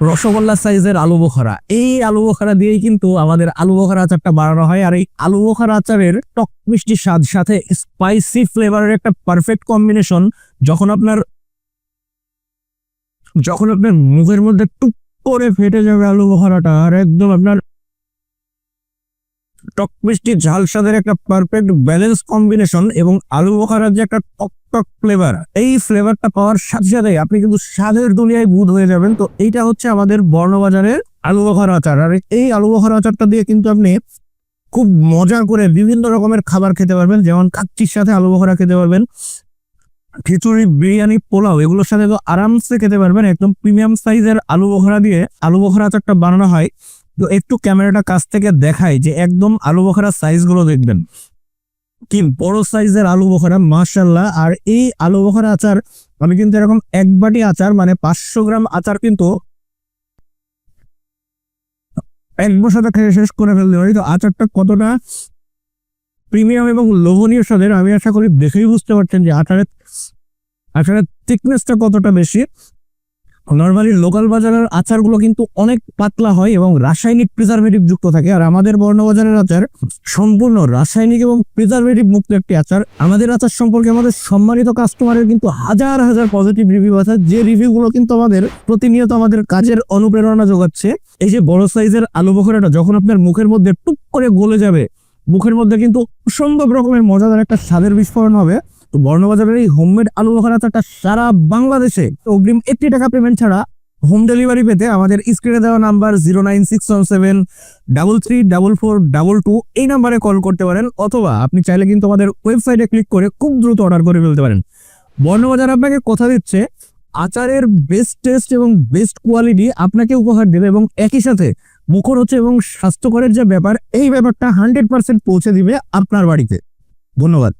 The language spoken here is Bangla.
রসগোল্লা সাইজের আলু বোখরা। এই আলু বোখরা দিয়েই কিন্তু আমাদের আলু বোখরা আচারটা বানানো হয়। আর এই আলু বোখরা আচারের টক মিষ্টি স্বাদ, সাথে স্পাইসি ফ্লেভারের একটা পারফেক্ট কম্বিনেশন যখন আপনার যখন আপনার মুখের মধ্যে টুক করে ফেটে যাবে আলু বোখরাটা, আর একদম আপনার টক মিষ্টি ঝাল স্বাদের একটা পারফেক্ট ব্যালেন্স কম্বিনেশন এবং আলু বোখারার যে একটা টক টক ফ্লেভার এই ফ্লেভারটা পাওয়ার সাথে সাথে আপনি কিন্তু স্বাদের দুনিয়ায় বুধ হয়ে যাবেন। তো এইটা হচ্ছে আমাদের বর্ণবাজারের আলু বোখারা আচার। আর এই আলু বোখারা আচারটা দিয়ে কিন্তু আপনি খুব মজা করে বিভিন্ন রকমের খাবার খেতে পারবেন। যেমন কাচ্চির সাথে আলু বোখারা খেতে পারবেন, খিচুড়ি, বিরিয়ানি, পোলাও, এগুলোর সাথে তো আরামসে খেতে পারবেন। একদম প্রিমিয়াম সাইজের আলু বোখরা দিয়ে আলু বোখরা আচারটা বানানো হয়। তো একটু ক্যামেরাটা কাছ থেকে দেখাই যে একদম আলু বখরার সাইজগুলো দেখবেন। কি বড় সাইজের আলু বখরা মার্শাল্লাহ আর এই আলু বখরা আচার, আমি কিন্তু এরকম এক বাটি আচার মানে পাঁচশো গ্রাম আচার কিন্তু এক বসাতে খেয়ে শেষ করে ফেলতে পারি। তো আচারটা কতটা প্রিমিয়াম এবং লোভনীয় স্বাদের, আমি আশা করি দেখেই বুঝতে পারছেন যে আচারের আচারের থিকনেসটা কতটা বেশি। নর্মালি লোকাল বাজারের আচারগুলো কিন্তু অনেক পাতলা হয় এবং রাসায়নিক প্রিজারভেটিভ যুক্ত থাকে। আর আমাদের বর্ণবাজারের আচার সম্পূর্ণ রাসায়নিক এবং প্রিজারভেটিভ মুক্ত একটি আচার। আমাদের আচার সম্পর্কে আমাদের সম্মানিত কাস্টমারের কিন্তু হাজার হাজার পজিটিভ রিভিউ আছে। যে রিভিউগুলো কিন্তু আমাদের প্রতিনিয়ত আমাদের কাজের অনুপ্রেরণা যোগাচ্ছে। এই যে বড় সাইজের আলু বখরাটা যখন আপনার মুখের মধ্যে টুক করে গলে যাবে, মুখের মধ্যে কিন্তু অসম্ভব রকমের মজাদার একটা স্বাদের বিস্ফোরণ হবে। তো বর্ণবাজারের এই হোমমেড আলু বখারা সারা বাংলাদেশে অগ্রিম একটি টাকা পেমেন্ট ছাড়া হোম ডেলিভারি পেতে আমাদের স্ক্রিনে দেওয়া number zero nine six one seven double three double four double two এই নাম্বারে কল করতে পারেন অথবা আপনি চাইলে কিন্তু আমাদের ওয়েবসাইটে ক্লিক করে খুব দ্রুত অর্ডার করে ফেলতে পারেন। বর্ণবাজার আপনাকে কথা দিচ্ছে, আচারের বেস্ট টেস্ট এবং বেস্ট কোয়ালিটি আপনাকে উপহার দেবে এবং একই সাথে মুখর হচ্ছে এবং স্বাস্থ্যকরের যে ব্যাপার, এই ব্যাপারটা হান্ড্রেড পার্সেন্ট পৌঁছে দিবে আপনার বাড়িতে। ধন্যবাদ।